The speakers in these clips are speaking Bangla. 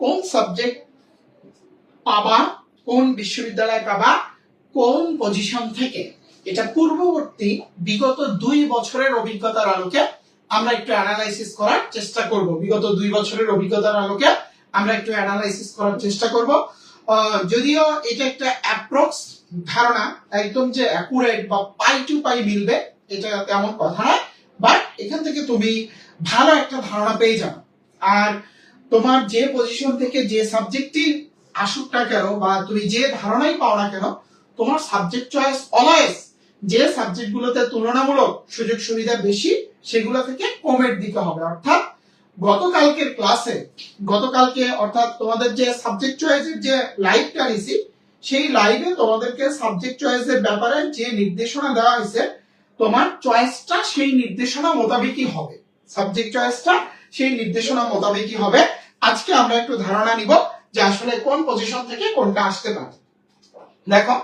কোন সাবজেক্ট পাবা, কোন বিশ্ববিদ্যালয়ে পাবা, কোন পজিশন থেকে? এটা পূর্ববর্তী বিগত দুই বছরের অভিজ্ঞতার আলোকে আমরা একটু অ্যানালাইসিস করার চেষ্টা করব। বিগত দুই বছরের অভিজ্ঞতার আলোকে আমরা একটু অ্যানালাইসিস করার চেষ্টা করব। যদিও এটা একটা অ্যাপ্রক্স ধারণা, একদম যে অ্যাকুরেট বা পাই টু পাই মিলবে, এটা তেমন কথা নয়। বাট এখান থেকে তুমি ভালো একটা ধারণা পেয়ে যাবে। আর তোমার যে পজিশন থেকে যে সাবজেক্টই আসুক না কেন বা তুমি যে ধারণাই পাও না কেন, তোমার সাবজেক্ট চয়েস অলওয়েজ যে সাবজেক্টগুলোতে তুলনামূলক সুযোগ সুবিধা বেশি, সেগুলো থেকে কমের দিকে হবে। অর্থাৎ গতকালকের ক্লাসে গতকালকে অর্থাৎ তোমাদের যে সাবজেক্ট চয়েসের যে লাইভটা নিছি, সেই লাইভে তোমাদেরকে সাবজেক্ট চয়েসের ব্যাপারে যে নির্দেশনা দেওয়া হয়েছে, তোমার চয়েসটা সেই নির্দেশনা মোতাবেকই হবে। সাবজেক্ট চয়েসটা সেই নির্দেশনা মোতাবেকই হবে। আজকে আমরা একটু ধারণা নিব যে আসলে কোন পজিশন থেকে কোনটা আসতে পারে। দেখো,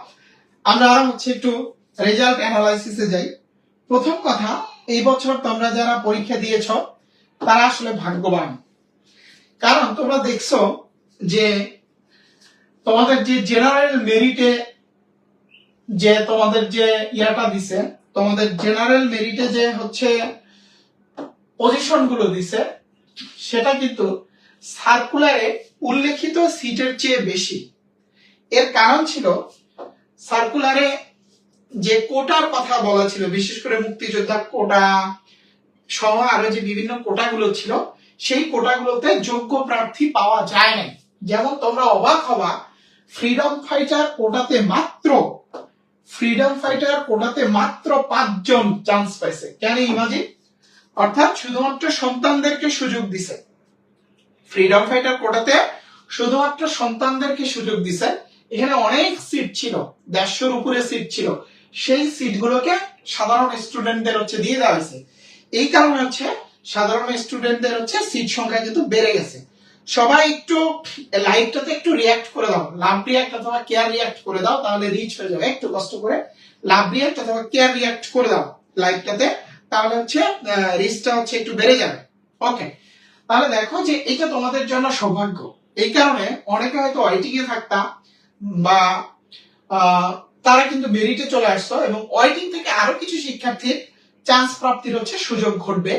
আমরা হচ্ছে একটু রেজাল্ট অ্যানালাইসিসে যাই। প্রথম কথা, এই বছর তোমরা যারা পরীক্ষা দিয়েছ, তারা আসলে ভাগ্যবান। কারণ তোমরা দেখছ যে তোমাদের যে জেনারেল মেরিটে যে তোমাদের যে ইয়াটা দিছে, তোমাদের জেনারেল মেরিটে যে হচ্ছে পজিশনগুলো দিছে, সেটা কিন্তু সার্কুলারে উল্লেখিত সিটের চেয়ে বেশি। এর কারণ ছিল, সার্কুলারে যে কোটার কথা বলা ছিল, বিশেষ করে মুক্তিযোদ্ধা কোটা সহ আরও যে বিভিন্ন কোটাগুলো ছিল, সেই কোটাগুলোতে যোগ্য প্রার্থী পাওয়া যায় নাই। যেমন তোমরা অবাক হবা ফ্রিডম ফাইটার কোটাতে মাত্র ফ্রিডম ফাইটার কোটাতে মাত্র পাঁচজন চান্স পাইছে। কেন ইমাজিন? অর্থাৎ শুধুমাত্র সন্তানদেরকে সুযোগ দিছে। ফ্রিডম ফাইটার কোটাতে শুধুমাত্র সন্তানদেরকে সুযোগ দিছে। এখানে অনেক সিট ছিল, দেড়শোর উপরে সিট ছিল। সেই সিটগুলোকে সাধারণ স্টুডেন্টদের হচ্ছে দিয়ে দেওয়া হয়েছে। এই কারণে হচ্ছে সাধারণ স্টুডেন্টদের হচ্ছে সিট সংখ্যা কিন্তু বেড়ে গেছে। সবাই একটু লাইভটাতে একটু রিয়াক্ট করে দাও। লাভ রিয়াক্ট অথবা কেয়ার রিয়াক্ট করে দাও, তাহলে রিচ হয়ে যাবে। একটু কষ্ট করে লাভ রিয়াক্ট অথবা কেয়ার রিয়াক্ট করে দাও লাইভটাতে তাহলে হচ্ছে রিচটা হচ্ছে একটু বেড়ে যাবে। ওকে তাহলে দেখো যে এটা তোমাদের জন্য সৌভাগ্য। এই কারণে অনেকে হয়তো ওয়াইটিং এ থাকতা বা তারা কিন্তু মেরিটে চলে আসতো এবং ওয়াইটিং থেকে আরও কিছু শিক্ষার্থীর চান্স প্রাপ্তির হচ্ছে সুযোগ ঘটবে।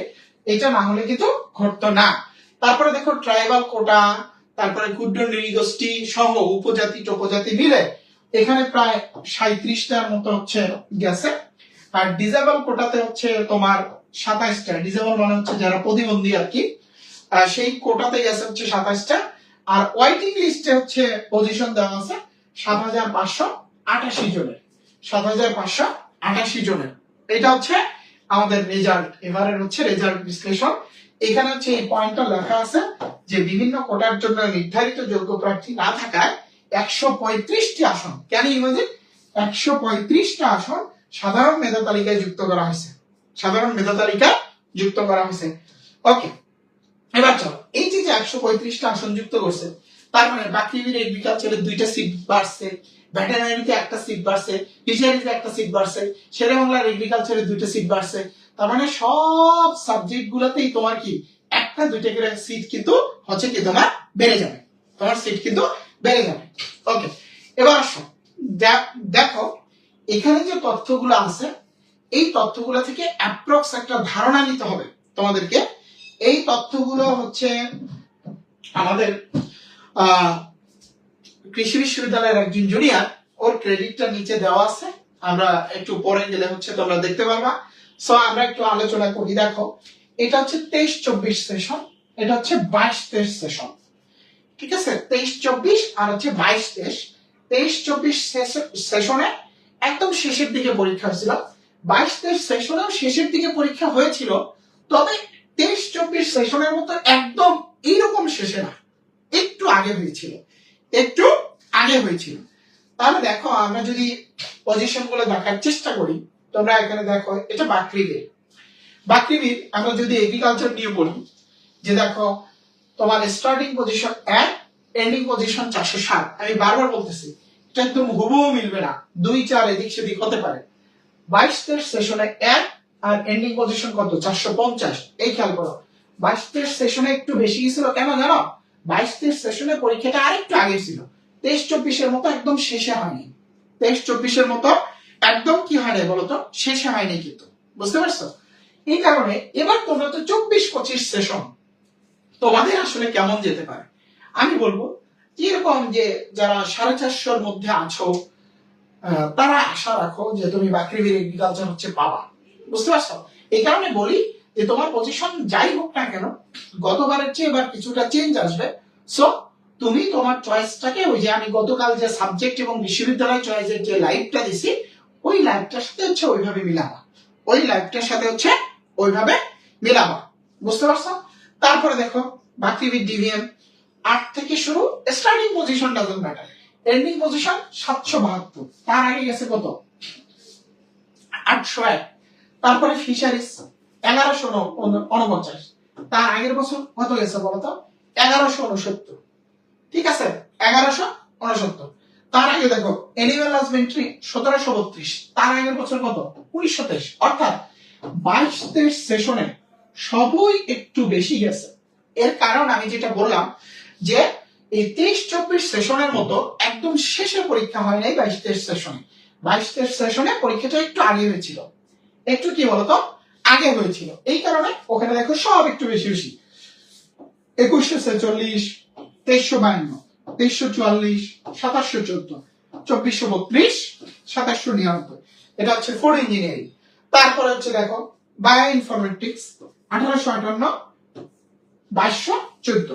এটা না হলে কিন্তু ঘটতো না। তারপরে দেখো ট্রাইবাল কোটা তারপরে ক্ষুদ্র নৃগোষ্ঠী সহ উপজাতি, টপজাতি মিলে এখানে প্রায় সাঁত্রিশটার মতো হচ্ছে গেছে। আর ডিজেবল কোটাতে হচ্ছে তোমার সাতাইশটা। ডিজেবল মানে হচ্ছে যারা প্রতিবন্ধী আর কি। সেই কোটাতে গেছে হচ্ছে সাতাশটা। আর ওয়াইটিং লিস্টে হচ্ছে পজিশন দেওয়া আছে সাত হাজার পাঁচশো আটাশি জনের। সাত হাজার পাঁচশো আটাশি জনের। এটা হচ্ছে আমাদের রেজাল্ট এবারের হচ্ছে রেজাল্ট বিশ্লেষণ। এখানে হচ্ছে এই পয়েন্টটা লেখা আছে যে বিভিন্ন কোটার জন্য নির্ধারিত যোগ্য প্রার্থী না থাকায় একশো পঁয়ত্রিশটি আসন, কেন ইমাজিন একশো পঁয়ত্রিশটা আসন সাধারণ মেধা তালিকায় যুক্ত করা হয়েছে। সাধারণ মেধা তালিকায় যুক্ত করা হয়েছে। ওকে এবার চলো। এই যে একশো পঁয়ত্রিশটা আসন যুক্ত করছে, তার মানে বাকরিবির এগ্রিকালচারের দুইটা সিট বাড়ছে ভেটেরিনারিতে একটা সিট বাড়ছে, ফিশারিতে একটা সিট বাড়ছে শেরে বাংলার এগ্রিকালচারের দুইটা সিট বাড়ছে। তার মানে সব সাবজেক্ট গুলাতেই তোমার কি, একটা দুইটা করে সিট কিন্তু হচ্ছে কি তোমার বেড়ে যাবে। তোমার সিট কিন্তু বেড়ে যাবে। ওকে এবার আসো। দেখো এখানে যে তথ্যগুলো আছে, এই তথ্যগুলো থেকে অ্যাপ্রক্স একটা ধারণা নিতে হবে তোমাদেরকে। এই তথ্যগুলো হচ্ছে আমাদের কৃষি বিশ্ববিদ্যালয়ের একজন জুনিয়র ওর ক্রেডিটটা নিচে দেওয়া আছে। আমরা একটু পরে গেলে হচ্ছে তোমরা দেখতে পারবা। সো আমরা একটু আলোচনা করি। দেখো, এটা হচ্ছে তেইশ চব্বিশ সেশন এটা হচ্ছে বাইশ তেইশ সেশন ঠিক আছে? তেইশ চব্বিশ আর হচ্ছে বাইশ তেইশ। তেইশ চব্বিশ সেশনে একদম শেষের দিকে পরীক্ষা হয়েছিল। বাইশ তেইশ সেশনেও শেষের দিকে পরীক্ষা হয়েছিল। তবে তেইশ চব্বিশ সেশনের মতো একদম এইরকম শেষে না, একটু আগে হয়েছিল, একটু আগে হয়েছিল। তাহলে দেখো, আমরা যদি পজিশনগুলো দেখার চেষ্টা করি, তোমরা এখানে দেখো, এটা বাকরিবির বাকরিবির আমরা যদি এগ্রিকালচার নিয়ে বলি, যে দেখো, তোমার স্টার্টিং পজিশন এক এন্ডিং পজিশন চারশো সাত। আমি বারবার বলতেছি, এটা একদম হুবহু মিলবে না। দুই, চার এদিক সেদিক হতে পারে। বাইশ সেশনে এক আর এন্ডিং পজিশন কত? চারশো পঞ্চাশ। এই খেয়াল করো। বাইশ তেইশ সেশনে একটু বেশি গেছিল কেন জানো? বাইশ তেইশ সেশনে পরীক্ষাটা আরেকটু আগে ছিল। তেইশ চব্বিশের মতো একদম শেষে হয়নি। তেইশ চব্বিশের মতো একদম কি হয়নি বলতো? শেষে হয়নি কিন্তু। বুঝতে পারছ? এই কারণে এবার তোমরা তো চব্বিশ পঁচিশ সেশন তোমাদের আসলে কেমন যেতে পারে? আমি বলব এরকম যে যারা সাড়ে চারশোর মধ্যে আছো তারা আশা রাখো যে তুমি বাকরিবির এগ্রিকালচার হচ্ছে পাবা বুঝতে পারছ? এই কারণে বলি যে তোমার পজিশন যাই হোক না কেন, গতবারের চেয়ে এবার কিছুটা চেঞ্জ আসবে। সো তুমি তোমার চয়েসটাকে ওই যে আমি গতকাল যে সাবজেক্ট এবং বিশ্ববিদ্যালয় চয়েসের যে লাইভটা দিছি, ওই লাইভটার সাথে হচ্ছে ওইভাবে মিলাবা। ওই লাইভটার সাথে হচ্ছে ওইভাবে মিলাবা। বুঝতে পারছ? তারপরে দেখো বাকরিবির ডিভিএম আট থেকে শুরু starting position doesn't matter ending position সাতশো বাহাত্তর। তার আগে গেছে কত? আটশো এক। তারপরে ফিশারিজ, এগারোশো উনপঞ্চাশ তার আগের বছর কত গেছে বলতো এগারোশো উনসত্তর ঠিক আছে? এগারোশো উনসত্তর তার আগে দেখো এনিম্যাল হাজবেন্ড্রি সতেরোশো বত্রিশ। তার আগের বছর কত? উনিশশো তেইশ। অর্থাৎ বাইশ তেইশ সেশনে সবই একটু বেশি গেছে। এর কারণ আমি যেটা বললাম, যে এই তেইশ চব্বিশ সেশনের মতো একদম শেষে পরীক্ষা হয় নাই বাইশ তেইশ সেশনে বাইশ তেইশ সেশনে পরীক্ষাটা একটু আগে হয়েছিল। একটু কি বলতো? আগে হয়েছিল। এই কারণে ওখানে দেখো সব একটু বেশি বেশি। একুশশো ছেচল্লিশ, তেইশশো বায়ান্ন, তেইশশো চুয়াল্লিশ, সাতাশশো চোদ্দ, চব্বিশশো বত্রিশ, সাতাশশো নিরানব্বই। এটা হচ্ছে ফুড ইঞ্জিনিয়ারিং তারপরে হচ্ছে দেখো বায়ো ইনফরমেটিক্স আঠারোশো আটান্ন, বাইশশো চোদ্দ।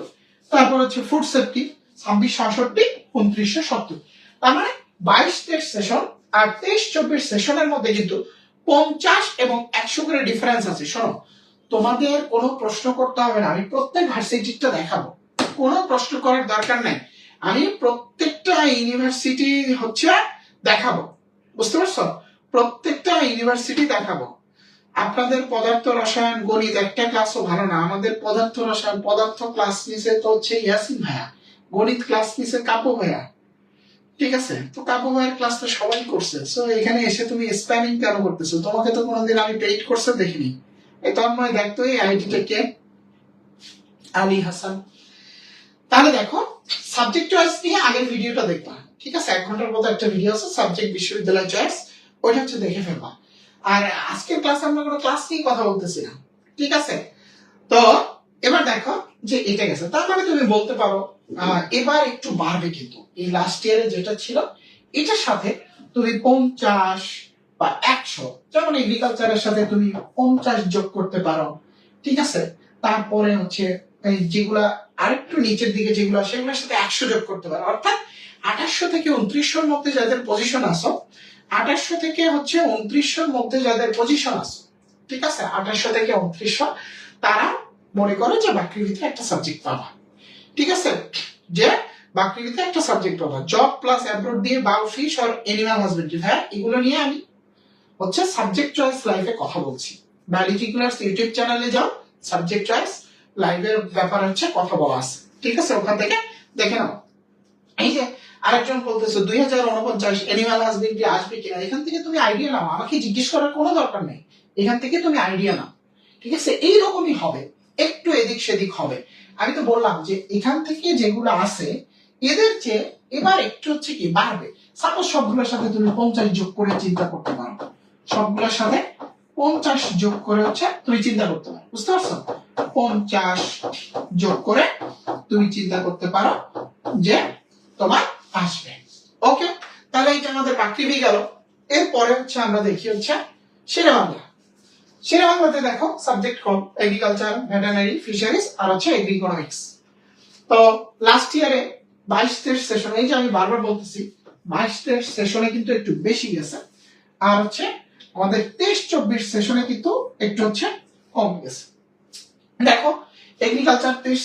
তারপর হচ্ছে ফুড সেফটি ছাব্বিশ আষট্টি উনত্রিশশো সত্তর। তার মানে বাইশ সেশন আর তেইশ চব্বিশ সেশনের মধ্যে কিন্তু পঞ্চাশ এবং একশো করে ডিফারেন্স আছে। শোনো, তোমাদের কোনো প্রশ্ন করতে হবে না। আমি প্রত্যেক ভার্সিটিটা দেখাবো। কোনো প্রশ্ন করার দরকার নাই। আমি প্রত্যেকটা ইউনিভার্সিটি হচ্ছে দেখাবো। বুঝতে পারছ? প্রত্যেকটা ইউনিভার্সিটি দেখাবো। আপনাদের পদার্থ রসায়ন, গণিত একটা ক্লাসও ভালো না। আমাদের পদার্থ রসায়ন, পদার্থ ক্লাস নিছে তো হচ্ছে ইয়াসিন ভাইয়া। গণিত ক্লাস নিছে কাপু ভাইয়া। ঠিক আছে, তো কাপু ভাইয়ের ক্লাস তো সবাই করছে। সো এখানে এসে তুমি স্প্যামিং কেন করতেছো? তোমাকে তো কোনোদিন আমি পেইড কোর্সে দেখিনি। এই তন্ময় দেখতো এই আইডিটা কে? আলী হাসান। তাহলে দেখো সাবজেক্ট চয়েস নিয়ে আগের ভিডিওটা দেখবা। ঠিক আছে, এক ঘণ্টার মতো একটা ভিডিও আছে সাবজেক্ট বিশ্ববিদ্যালয় চয়েস ওইটা হচ্ছে দেখে ফেলবা। আর আজকের ক্লাসে আমরা কোনো ক্লাস নিয়ে কথা বলতেছি না। ঠিক আছে? তো, এবার দেখো যে এটা গেছে তার মানে তুমি বলতে পারো এবার একটু বাড়বে কিন্তু। এই লাস্ট ইয়ারে যেটা ছিল, এটার সাথে তুমি পঞ্চাশ বা একশো, যেমন এগ্রিকালচারের সাথে তুমি পঞ্চাশ যোগ করতে পারো, ঠিক আছে? তারপরে হচ্ছে যেগুলা আরেকটু নিচের দিকে যেগুলো সেগুলোর সাথে একশো যোগ করতে পারো। অর্থাৎ আঠাশশো থেকে উনত্রিশশোর মধ্যে যাদের পজিশন আসো আঠাশশো থেকে হচ্ছে উনত্রিশশোর মধ্যে যাদের পজিশন আসো ঠিক আছে? আঠাশশো থেকে উনত্রিশশো, তারা মনে করো যে বাকরির ভিতরে একটা সাবজেক্ট পাবা। ঠিক আছে? যে বাকরির ভিতরে একটা সাবজেক্ট পাবা। জব প্লাস অ্যাব্রোড দিয়ে বাউ ফিশ আর এনিম্যাল হাজবেন্ড্রি হ্যাঁ এগুলো নিয়ে আমি হচ্ছে সাবজেক্ট চয়েস লাইফে কথা বলছি। ভ্যালিটিকুলার্স ইউটিউব চ্যানেলে যাও সাবজেক্ট চয়েস লাইভের ব্যাপারে হচ্ছে কথা বলা আছে। ঠিক আছে? ওখান থেকে দেখে নাও। এই যে আরেকজন বলতেছে, দুই হাজার উনপঞ্চাশ এনিম্যাল হাজবেন্ড্রি আসবে কিনা? এখান থেকে তুমি আইডিয়া নাও। আমাকে জিজ্ঞেস করার কোনো দরকার নেই। এখান থেকে তুমি আইডিয়া নাও। ঠিক আছে? এইরকমই হবে। একটু এদিক সেদিক হবে। আমি তো বললাম যে, এখান থেকে যেগুলো আছে, এদের চেয়ে এবার একটু হচ্ছে কি বাড়বে। সাপোজ সবগুলোর সাথে তুমি পঞ্চাশ যোগ করে চিন্তা করতে পারো। সবগুলোর সাথে পঞ্চাশ যোগ করে হচ্ছে তুমি চিন্তা করতে পারো। বুঝতে পারছ? পঞ্চাশ যোগ করে তুমি চিন্তা করতে পারো যে, তোমার আসবে। ওকে তাহলে এটা আমাদের বাকি গেল। এরপরে হচ্ছে আমরা দেখি হচ্ছে বাংলা সেরা বাংলাতে দেখো সাবজেক্ট কম এগ্রিকালচার ভেটেনারি ফিশারিজ আর হচ্ছে এগ্রি ইকোনমিক্স তো লাস্ট ইয়ারে বাইশ তেইশ সেশন এই যে আমি বারবার বলতেছি, বাইশ তেইশ সেশনে কিন্তু একটু বেশি গেছে, আর হচ্ছে আমাদের তেইশ চব্বিশ সেশনে কিন্তু একটু হচ্ছে কম গেছে। দেখো এগ্রিকালচার তেইশ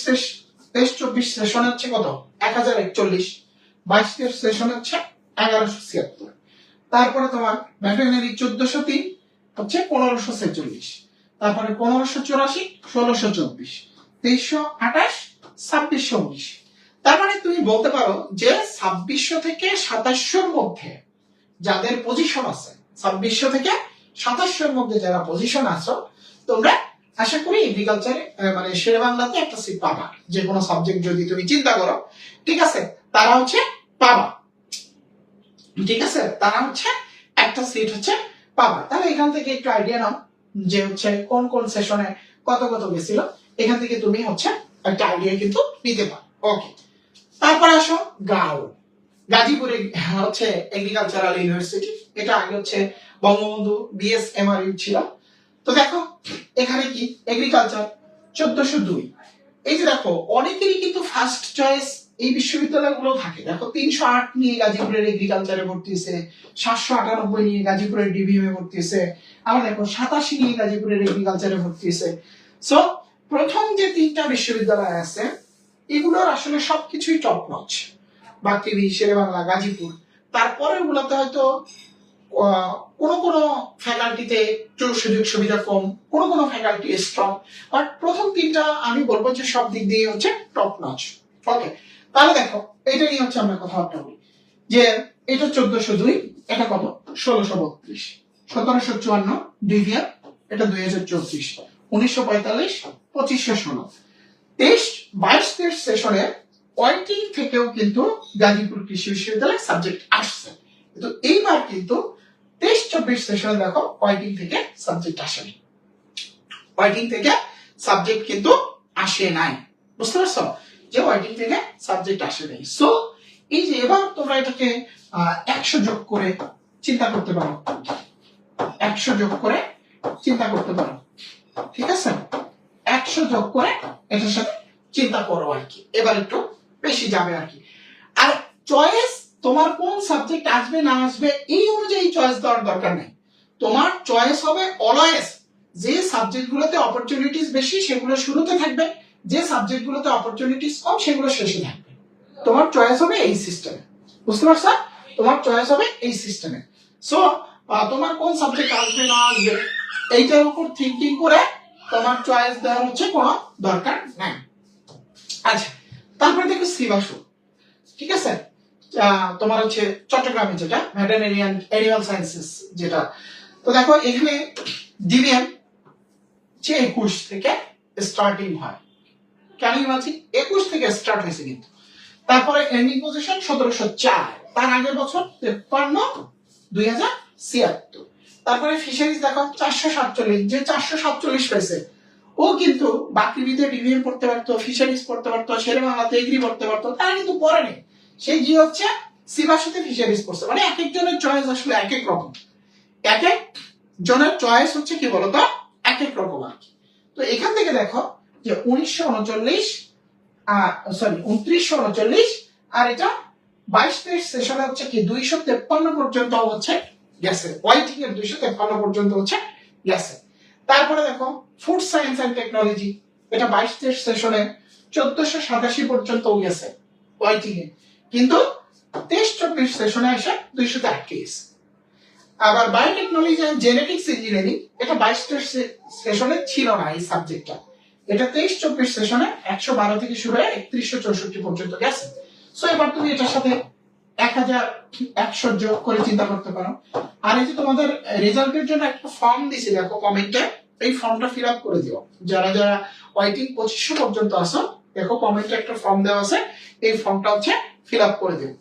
তেইশ চব্বিশ সেশন হচ্ছে কত? এক হাজার একচল্লিশ। বাইশ তেইশ সেশন হচ্ছে এগারোশো ছিয়াত্তর। তারপরে তোমার ভেটেরিনারি চোদ্দশো তিন হচ্ছে পনেরোশো ছেচল্লিশ। তারপরে পনেরোশো চুরাশি, ষোলোশো চব্বিশ, তেইশশো আঠাশ, ছাব্বিশশো উনিশ। তার মানে তুমি বলতে পারো যে ছাব্বিশশো থেকে সাতাশশোর মধ্যে যাদের পজিশন আছে, ছাব্বিশশো থেকে সাতাশশোর মধ্যে যারা পজিশন আছো, তোমরা আশা করি এগ্রিকালচারে মানে শেরে বাংলাতে একটা সিট পাবা। যে কোনো সাবজেক্ট যদি তুমি চিন্তা করো, ঠিক আছে? তারা হচ্ছে পাবা। ঠিক আছে? তারা হচ্ছে একটা সিট হচ্ছে পাবা। তাহলে এখান থেকে একটু আইডিয়া নাও যে হচ্ছে কোন কোন সেশনে কত কত গেছিল। এখান থেকে তুমি হচ্ছে একটা আইডিয়া কিন্তু নিতে পারো। ওকে তারপরে আসো গাও। গাজীপুরে হচ্ছে এগ্রিকালচারাল ইউনিভার্সিটি এটা আগে হচ্ছে বঙ্গবন্ধু বিএস এমআরইউ ছিল। তো দেখো, এখানে কি? এগ্রিকালচার চোদ্দশো দুই। এই যে দেখো, অনেকেরই কিন্তু ফার্স্ট চয়েস এই বিশ্ববিদ্যালয়গুলো থাকে। দেখো, তিনশো আট নিয়ে গাজীপুরের এগ্রিকালচারে ভর্তি হয়েছে, সাতশো আটানব্বই নিয়ে গাজীপুরের ডিবিএম এ ভর্তি হয়েছে, আবার দেখো, সাতাশি নিয়ে গাজীপুরের এগ্রিকালচারে ভর্তি হয়েছে। সো প্রথম যে তিনটা বিশ্ববিদ্যালয় আছে, এগুলোর আসলে সবকিছুই টপ নচ বাকি শেরে বাংলা, গাজীপুর। তারপরে গুলোতে হয়তো কোনো কোনো ফ্যাকাল্টিতে একটু সুযোগ সুবিধা কম, কোনো কোনো ফ্যাকাল্টি স্ট্রং বাট প্রথম তিনটা আমি বলব যে সব দিক দিয়ে হচ্ছে টপ নচ ওকে তাহলে দেখো এটা নিয়ে হচ্ছে আমরা কথাবার্তা বলি যে এটা চোদ্দশো দুই, এটা কত? ষোলোশো বত্রিশ। সতেরোশো চুয়ান্ন ডিভিয়ার এটা দুই হাজার চৌত্রিশ উনিশশো পঁয়তাল্লিশ, পঁচিশশো ষোলো। তেইশ, বাইশ তেইশ সেশনে ওয়াইটিং থেকেও কিন্তু গাজীপুর কৃষি বিশ্ববিদ্যালয় সাবজেক্ট আসছে। কিন্তু এইবার কিন্তু তেইশ চব্বিশ সেশনে দেখো ওয়াইটিং থেকে সাবজেক্ট আসেনি ওয়াইটিং থেকে সাবজেক্ট কিন্তু আসে নাই। বুঝতে পারছ? যে ওয়াইটিং থেকে সাবজেক্ট আসে নাই। সো এই যে এবার তোমরা এটাকে একশো যোগ করে চিন্তা করতে পারো। একশো যোগ করে চিন্তা করতে পারো। ঠিক আছে? একশো যোগ করে এটার সাথে চিন্তা করো আর কি। এবার একটু বেশি যাবে আর কি। আর চয়েস তোমার কোন সাবজেক্ট আসবে না আসবে, এই অনুযায়ী চয়েস দেওয়ার দরকার নেই। তোমার চয়েস হবে অলওয়েজ যে সাবজেক্টগুলোতে অপরচুনিটিস বেশি, সেগুলো শুরুতে থাকবে। যে সাবজেক্টগুলোতে অপরচুনিটিস কম, সেগুলো শেষে থাকবে। তোমার চয়েস হবে এই সিস্টেমে বুঝতে পারছ? তোমার চয়েস হবে এই সিস্টেমে সো তোমার কোন সাবজেক্ট আসবে না আসবে, এইটার উপর থিঙ্কিং করে তোমার চয়েস দেওয়ার হচ্ছে কোনো দরকার নাই। আচ্ছা তারপরে দেখো শ্রীবাসু। ঠিক আছে? তোমার হচ্ছে চট্টগ্রামে যেটা ভেটেনারি অ্যান্ড অ্যানিমাল সায়েন্সেস যেটা। তো দেখো, এখানে ডিবিএম যে একুশ থেকে স্টার্টিং হয়। কেন বলছি একুশ থেকে স্টার্ট হয়েছে কিন্তু। তারপরে এন্ডিং পজিশন সতেরোশো চার। তার আগের বছর তেপ্পান্ন, দুই হাজার ছিয়াত্তর। তারপরে ফিশারিজ দেখো, চারশো সাতচল্লিশ। যে চারশো সাতচল্লিশ পেয়েছে, ও কিন্তু বাকৃবিতে ডিভিএম পড়তে পারতো ফিশারিজ পড়তে পারতো শেরে বাংলাতে এগ্রি পড়তে পারতো, তারা কিন্তু পড়েনি সেই যে হচ্ছে? সিবাসুতে ফিশারিজ পড়ছে। মানে এক একজনের চয়েস আসলে এক এক রকম। এক এক জনের চয়েস হচ্ছে কি বলতো? এক এক রকম আর কি। তো এখান থেকে দেখো যে উনিশশো উনচল্লিশ সরি উনত্রিশশো উনচল্লিশ, আর এটা বাইশ তেইশ সেশনে হচ্ছে কি, দুইশো তেপ্পান্ন পর্যন্ত হচ্ছে গেছে। ওয়াইটিং এর দুইশো তেপ্পান্ন পর্যন্ত হচ্ছে গেছে। তারপরে দেখো ফুড সায়েন্স অ্যান্ড টেকনোলজি এটা বাইশ তেইশ সেশনে চোদ্দশো সাতাশি পর্যন্ত গেছে ওয়াইটিং এ। কিন্তু তেইশ চব্বিশ সেশনে এসে দুইশো গেছে আবার বায়োটেকনোলজি অ্যান্ড জেনেটিক্স ইঞ্জিনিয়ারিং এটা বাইশ সেশনে ছিল না এই সাবজেক্টটা এটা তেইশ চব্বিশ সেশনে একশো বারো থেকে শুরু হয়ে একত্রিশশো চৌষট্টি পর্যন্ত গেছে সো এবার তুমি এটার সাথে এক হাজার একশো যোগ করে চিন্তা করতে পারো। আর এই যে তোমাদের রেজাল্টের জন্য একটা ফর্ম দিছি, দেখো কমেন্টে এই ফর্মটা ফিল আপ করে দিও। যারা যারা ওয়াইটিং পঁচিশশো পর্যন্ত আসো দেখো কমেন্টে একটা ফর্ম দেওয়া আছে। এই ফর্মটা হচ্ছে ফিল আপ করে দিও।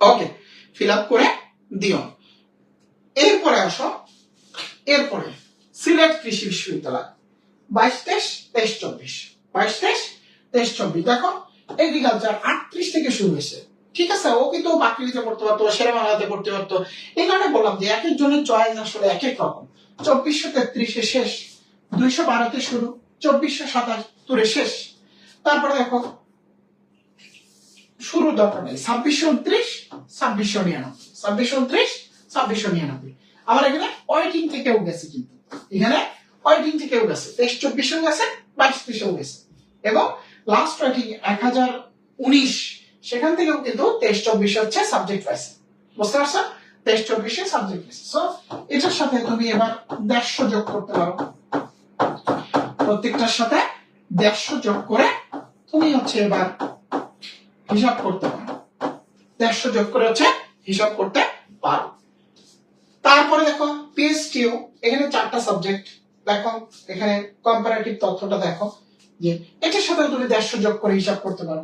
ওকে ফিল আপ করে দিও। এরপরে আসো, এরপরে সিলেট কৃষি বিশ্ববিদ্যালয়। বাইশ, তেইশ তেইশ, চব্বিশ। বাইশ, তেইশ তেইশ, চব্বিশ। দেখো এগ্রিকালচার আটত্রিশ থেকে শুরু হয়েছে। ঠিক আছে? ও কিন্তু পড়তে পারতো বাংলাতে পড়তে পারতো। এই কারণে বললাম যে চয়েস আসলে এক এক রকম। চব্বিশশো তেত্রিশে শেষ, দুইশো বারোতে শুরু, চব্বিশশো সাতাত্তরে শেষ। তারপরে দেখো, শুরু দরকার নেই। ছাব্বিশশো উনত্রিশ, ছাব্বিশশো নিরানব্বই। ছাব্বিশশো উনত্রিশ, ছাব্বিশশো নিরানব্বই। আবার এখানে ওয়েটিং থেকেও গেছে কিন্তু। এখানে ওয়েটিং থেকেও গেছে তেইশ চব্বিশেও গেছে, বাইশ তেইশেও গেছে। এবং লাস্ট ওয়েটিং এক হাজার উনিশ, সেখান থেকেও কিন্তু তেইশ, চব্বিশে হচ্ছে সাবজেক্ট পাইছে বুঝতে পারছ? তেইশ, চব্বিশে সাবজেক্ট পাইছে সো এটার সাথে তুমি এবার দেড়শো যোগ করতে পারো। প্রত্যেকটার সাথে দেড়শো যোগ করে তুমি হচ্ছে এবার হিসাব করতে পারো। দেড়শো যোগ করে হচ্ছে হিসাব করতে পারো। তারপরে দেখো পিএসটিও এখানে চারটা সাবজেক্ট দেখো, এখানে কম্পারেটিভ তথ্যটা দেখো, যে এটার সাথে তুমি দেড়শো যোগ করে হিসাব করতে পারো।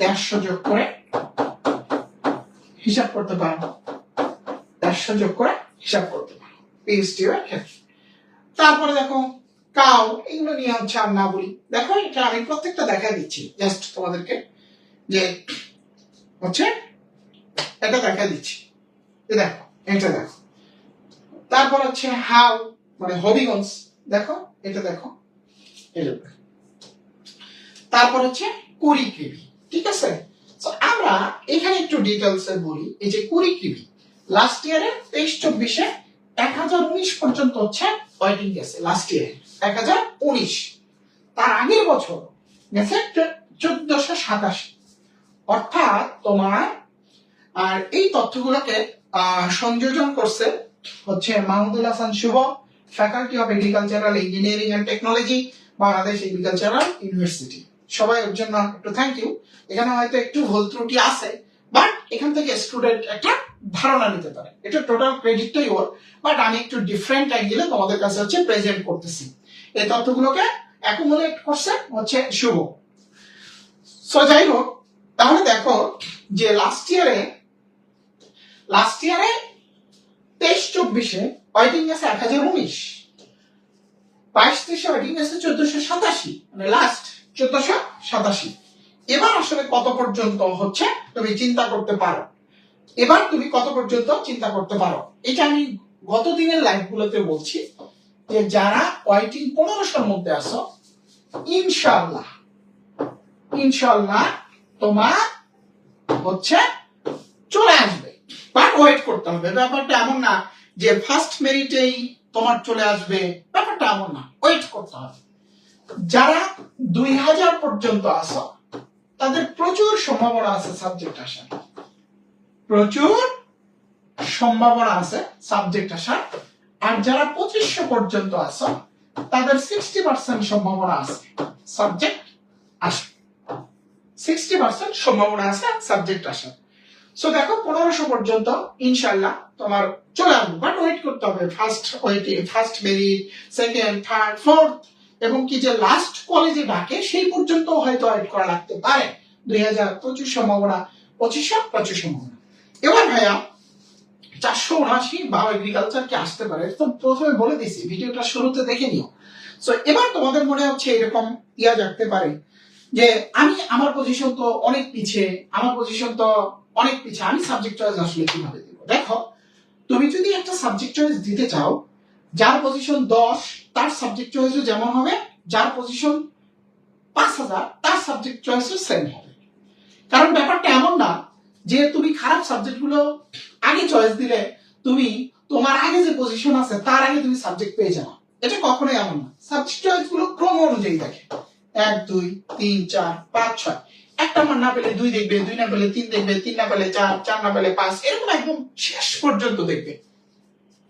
দেড়শো যোগ করে হিসাব করতে পারো। দেড়শো যোগ করে হিসাব করতে পারো। পিএইচডি এর ক্ষেত্রে তারপরে দেখো কাউ এগুলো নিয়ে হচ্ছে আর না বলি। দেখো, এটা আমি প্রত্যেকটা দেখা দিচ্ছি। জাস্ট তোমাদেরকে যে হচ্ছে, এটা দেখা দিচ্ছি। দেখো, এটা দেখো। তারপর হচ্ছে হাউ মানে হবিগঞ্জ, দেখো, এটা দেখো তারপর হচ্ছে কুড়ি কিবি, ঠিক আছে? আমরা এখানে একটু ডিটেলস বলি, এই যে কুড়ি কিবি লাস্ট ইয়ারে তেইশ চব্বিশে এক হাজার উনিশ পর্যন্ত হচ্ছে ওয়েটিং গেছে লাস্ট ইয়ারে এক হাজার উনিশ। তার আগের বছর গেছে চোদ্দশো সাতাশি। অর্থাৎ তোমার, আর এই তথ্যগুলোকে সংযোজন করছে হচ্ছে Mahmudul Hasan Shuvo faculty of agricultural engineering and technology Bangladesh agricultural university সবাই ওর জন্য একটু থ্যাংক ইউ এখানে হয়তো একটু ভুল ত্রুটি আছে বাট এখান থেকে স্টুডেন্ট একটা ধারণা নিতে পারে। এটা টোটাল ক্রেডিটটাই ওর বাট আমি একটু ডিফারেন্ট অ্যাঙ্গেলে তোমাদের কাছে হচ্ছে প্রেজেন্ট করতেছি। এই তথ্যগুলোকে অ্যাকুমুলেট করছে হচ্ছে শুভ। সো যাই হোক, তাহলে দেখো যে লাস্ট ইয়ারে লাস্ট ইয়ারে তেইশ চব্বিশে ওয়েটিং গেছে এক হাজার উনিশ। বাইশ তেইশে ওয়েটিং গেছে চোদ্দশো সাতাশি। মানে লাস্ট চোদ্দশো সাতাশি। এবার আসলে কত পর্যন্ত হচ্ছে তুমি চিন্তা করতে পারো। এবার তুমি কত পর্যন্ত চিন্তা করতে পারো। এটা আমি গত দিনের লাইভ গুলোতে বলছি যে যারা ওয়াইটিং পনেরোশোর মধ্যে আসো ইনশাল্লাহ ইনশাল্লাহ তোমার হচ্ছে চলে আসবে। বাট ওয়েট করতে হবে। ব্যাপারটা এমন না যে ফার্স্ট মেরিটেই তোমার চলে আসবে। ব্যাপারটা এমন না। ওয়েট করতে হবে। যারা দুই হাজার পর্যন্ত আসো তাদের প্রচুর সম্ভাবনা আছে সাবজেক্ট আসার। প্রচুর সম্ভাবনা আছে সাবজেক্ট আসার। আর যারা পঁচিশশো পর্যন্ত আসো তাদের সিক্সটি পার্সেন্ট সম্ভাবনা আছে সাবজেক্ট আসার। সিক্সটি পার্সেন্ট সম্ভাবনা আছে সাবজেক্ট আসার। সো দেখো, পনেরোশো পর্যন্ত ইনশাল্লাহ তোমার চলে আসব। বাট ওয়েট করতে হবে first ওয়েটে first merit second third fourth এবং কি যে লাস্ট কলেজে ডাকে, সেই পর্যন্ত হয়তো ওয়েট করা লাগতে পারে। দুই হাজার পঁচিশ সম্ভাবনা পঁচিশশো পঁচিশ সম্ভাবনা এবার ভাইয়া, চারশো উনআশি বা এগ্রিকালচার কি আসতে পারে। তো প্রথমে বলে দিছি, ভিডিওটা শুরুতে দেখে নিও। সো এবার তোমাদের মনে হচ্ছে এরকম ইয়া জাগতে পারে। যে আমি আমার পজিশন তো অনেক পিছে, আমার পজিশন তো অনেক পিছে, আমি সাবজেক্ট চয়েস আসলে কীভাবে দিব? দেখো, তুমি যদি একটা সাবজেক্ট চয়েস দিতে চাও, যার পজিশন দশ, তার সাবজেক্ট চয়েসও যেমন হবে, যার পজিশন পাঁচ হাজার, তার সাবজেক্ট চয়েসও সেম হবে। কারণ ব্যাপারটা এমন না যে তুমি খারাপ সাবজেক্টগুলো আগে চয়েস দিলে তুমি তোমার আগে যে পজিশন আছে, তার আগে তুমি সাবজেক্ট পেয়ে যাও এটা কখনোই এমন না। সাবজেক্ট চয়েসগুলো ক্রম অনুযায়ী দেখে। এক, দুই, তিন, চার, পাঁচ, ছয়। এক নাম্বার না পেলে দুই দেখবে, দুই না পেলে তিন দেখবে, তিন না পেলে চার চার না পেলে পাঁচ, এরকম একদম শেষ পর্যন্ত দেখবে।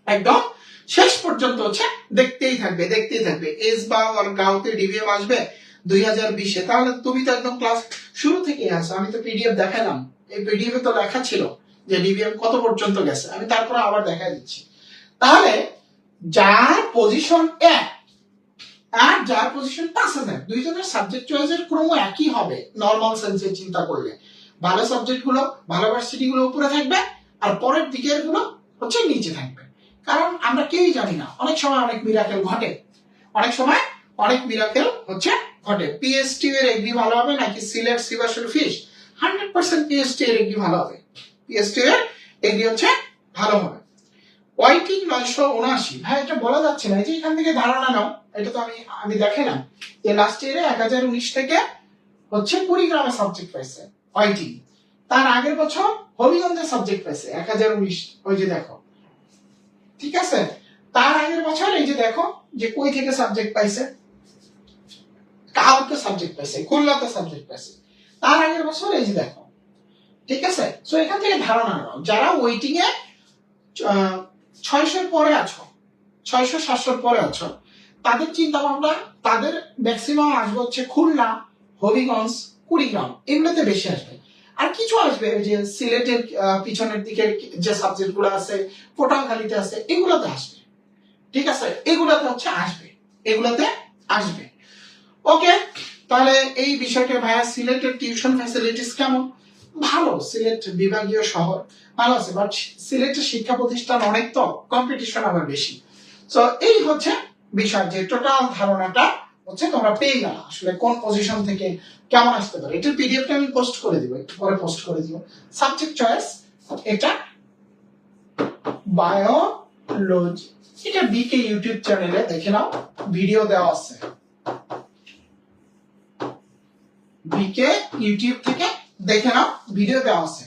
একদম শেষ পর্যন্ত হচ্ছে দেখতেই থাকবে দেখতেই থাকবে। এস বা আর গাউতে ডিভিএম আসবে দুই হাজার বিশে। তাহলে তুমি তো একদম ক্লাস শুরু থেকে আসো আমি তো পিডিএফ দেখালাম। এই পিডিএফ তো লেখা ছিল যে ডিভিএম কত পর্যন্ত গেছে। আমি তারপর আবার দেখা দিচ্ছি। তাহলে যার পজিশন এক আর যার পজিশন পাঁচ হাজার। দুইজনের সাবজেক্ট চয়েসের ক্রম একই হবে নর্মাল সেন্সে চিন্তা করলে। ভালো সাবজেক্টগুলো, ভালো ভার্সিটি গুলো উপরে থাকবে, আর পরের দিকেরগুলো হচ্ছে নিচে থাকবে। কারণ আমরা কেউই জানি না, অনেক সময় অনেক মিরাকেল ঘটে। অনেক সময় অনেক মিরাকেল হচ্ছে ঘটে। পিএসটি এর এগ্রি ভালো হবে নাকি সিলেট সিভাসুল ফিশ হান্ড্রেড পার্সেন্ট পিএসটি এর এগ্রি ভালো হবে। পিএসটি এর এগ্রি হচ্ছে ভালো হবে। ওয়াইটিং নয়শো উনআশি। ভাই, এটা বলা যাচ্ছে না যে এখান থেকে ধারণা নাও। এটা তো আমি আমি দেখে না যে লাস্ট ইয়ারে এক হাজার উনিশ থেকে হচ্ছে কুড়িগ্রামে সাবজেক্ট পাইছে ওয়াইটিং তার আগের বছর হবিগঞ্জে সাবজেক্ট পাইছে, এক হাজার উনিশ। ওই যে দেখো। ঠিক আছে? তার আগের বছর এই যে দেখো যে কই থেকে সাবজেক্ট পাইছে? কাউকে সাবজেক্ট পাইছে, খুলনাতে সাবজেক্ট পাইছে। তার আগের বছর এই যে দেখো। ঠিক আছে? সো এখান থেকে ধারণা নাও। যারা ওয়েটিং এ ছয়শোর পরে আছো, ছয়শো সাতশোর পরে আছো তাদের চিন্তা ভাবনা তাদের ম্যাক্সিমাম আসবে হচ্ছে খুলনা, হবিগঞ্জ, কুড়িগ্রাম। এগুলোতে বেশি আসবে। আর কিছু আসবে যে সিলেটের পিছনের দিকের যে সাবজেক্টগুলো আছে, পটালখালিতে আছে, এগুলোতে আসবে। ঠিক আছে? এগুলাতে হচ্ছে আসবে। এগুলাতে আসবে। ওকে? তাহলে এই বিষয়টা ভাইয়া, সিলেটের টিউশন ফ্যাসিলিটিস কেমন? ভালো। সিলেট বিভাগীয় শহর। ভালো আছে বাট সিলেটের শিক্ষা প্রতিষ্ঠান অনেক তো কম্পিটিশন আবার বেশি। তো এই হচ্ছে বিষয় যে টোটাল ধারণাটা হচ্ছে তোমরা পেয়ে গেল। আসলে কোন পজিশন থেকে কেমন আসতে পারে। এটার পিডিএফটা আমি পোস্ট করে দিব, একটু পরে পোস্ট করে দিব। সাবজেক্ট চয়েস এটা বায়োলজি এটা বিকে ইউটিউব চ্যানেলে দেখে নাও ভিডিও দেওয়া আছে। বিকে ইউটিউব থেকে দেখে নাও ভিডিও দেওয়া আছে।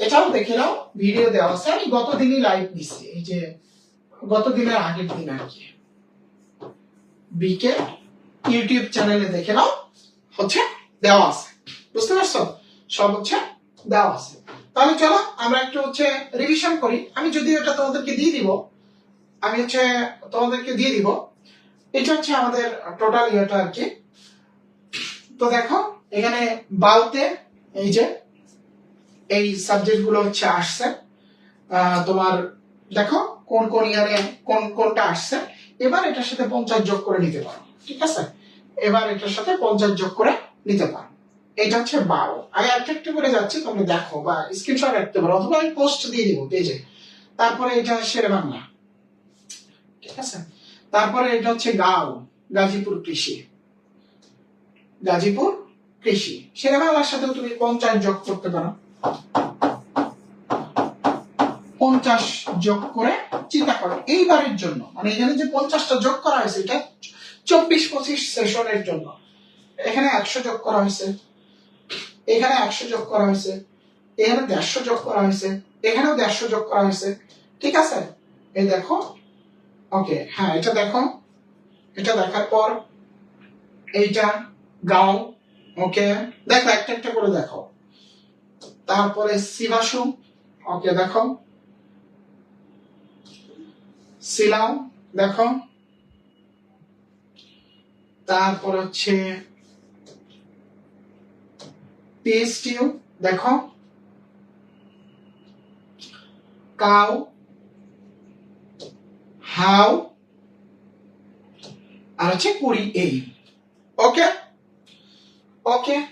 এটাও দেখে নাও ভিডিও দেওয়া আছে। আমি গতদিনই লাইভ দিছি এই যে গত দিনের আগের দিন আর কি। বিকে ইউটিউব চ্যানেলে দেখে নাও। হচ্ছে দেওয়া আছে। বুঝতে পারছ? সব হচ্ছে দেওয়া আছে। তাহলে চলো আমরা একটু হচ্ছে রিভিশন করি। আমি যদি এটা তোমাদেরকে দিয়ে দিব, আমি হচ্ছে তোমাদেরকে দিয়ে দিব। এটা হচ্ছে আমাদের টোটাল ইয়েটা আর কি। তো দেখো, এখানে বাউতে এই যে, এই সাবজেক্টগুলো হচ্ছে আসছে। তোমার, দেখো, কোন কোন ইয়ারে কোন কোনটা আসছে। এবার এটার সাথে পঞ্চাশ যোগ করে নিতে পারো, ঠিক আছে? এবার এটার সাথে পঞ্চাশ যোগ করে নিতে পারো। এটা হচ্ছে বারো। আমি একটা একটা করে যাচ্ছি, তোমরা দেখো বা স্ক্রিনশট রাখতে পারো অথবা আমি পোস্ট দিয়ে দিব পেজে তারপরে এটা শেরে বাংলা, ঠিক আছে? তারপরে এটা হচ্ছে গাও, গাজীপুর কৃষি। গাজীপুর কৃষি। শেরে বাংলার সাথে তুমি পঞ্চাশ যোগ করতে পারো। পঞ্চাশ যোগ করে চিন্তা করো, এইবারের জন্য মানে এখানে যে পঞ্চাশটা যোগ করা হয়েছে, এটা চব্বিশ পঁচিশ সেশনের জন্য। এখানে একশো যোগ করা হয়েছে, এখানে একশো যোগ করা হয়েছে, এখানে দেড়শো যোগ করা হয়েছে, এখানেও দেড়শো যোগ করা হয়েছে, ঠিক আছে? এই দেখো, ওকে হ্যাঁ এটা দেখো, এটা দেখার পর এইটা গাও, ওকে, দেখো, একটা একটা করে দেখো তারপরে সিবাসু ওকে, দেখো সিলাও, দেখো। তারপর হচ্ছে পিএসটিউ দেখো। কাউ হাউ আর হচ্ছে কুড়ি, এই। ওকে? ওকে?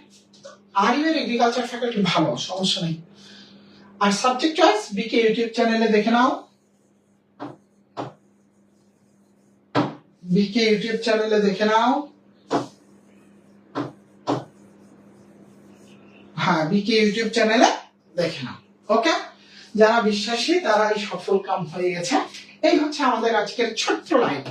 আর এগ্রিকালচার ফ্যাকাল্টি ভালো, সমস্যা নেই। আর সাবজেক্ট চয়েস বিকে ইউটিউব চ্যানেলে দেখে নাও। বিকে ইউটিউব চ্যানেলে দেখে নাও। হ্যাঁ বিকে ইউটিউব চ্যানেলে দেখে নাও, ওকে? যারা বিশ্বাসী, তারা এই সফল কাম হয়ে গেছে। এই হচ্ছে আমাদের আজকের ছোট্ট লাইভ।